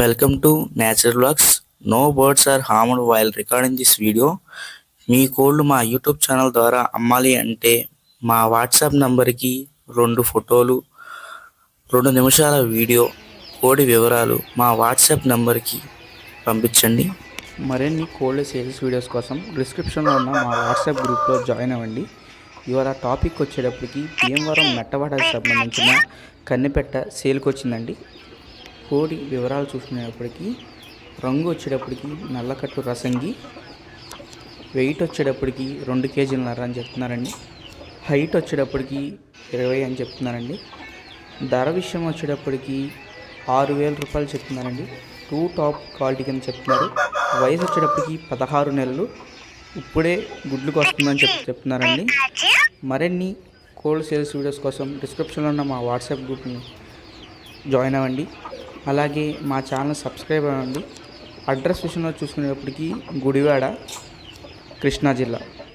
Welcome to Nature Vlogs. No birds are harmed while recording this video మీ కోళ్ళు మా YouTube channel ద్వారా అమ్మాలి అంటే మా వాట్సాప్ నంబర్కి రెండు ఫోటోలు రెండు నిమిషాల వీడియో కోడి వివరాలు మా వాట్సాప్ నంబర్కి పంపించండి. మరిన్ని కోల్డ్ సేల్స్ వీడియోస్ కోసం డిస్క్రిప్షన్లో ఉన్న మా వాట్సాప్ గ్రూప్లో జాయిన్ అవ్వండి. ఇవాళ టాపిక్ వచ్చేటప్పటికి భీమవరం మెట్టవాడకి సంబంధించిన కన్నెపెట్ట సేల్కి వచ్చిందండి. కోడి వివరాలు చూసుకునేటప్పటికి రంగు వచ్చేటప్పటికి నల్లకట్టు రసంగి వెయిట్ వచ్చేటప్పటికి రెండు కేజీలన్నర అని చెప్తున్నారండి. హైట్ వచ్చేటప్పటికి ఇరవై అని చెప్తున్నారండి. ధర విషయం వచ్చేటప్పటికి ఆరు వేల రూపాయలు చెప్తున్నారండి. టూ టాప్ క్వాలిటీ కింద చెప్తున్నారు. వయసు వచ్చేటప్పటికి పదహారు నెలలు. ఇప్పుడే గుడ్లకు వస్తుందని చెప్ చెప్తున్నారండి. మరిన్ని కోల్డ్ సేల్స్ వీడియోస్ కోసం డిస్క్రిప్షన్లో ఉన్న మా వాట్సాప్ గ్రూప్ని జాయిన్ అవ్వండి. అలాగే మా ఛానల్ సబ్స్క్రైబ్ అవ్వండి. అడ్రస్ విషయంలో చూసుకునేటప్పటికి గుడివాడ కృష్ణా జిల్లా.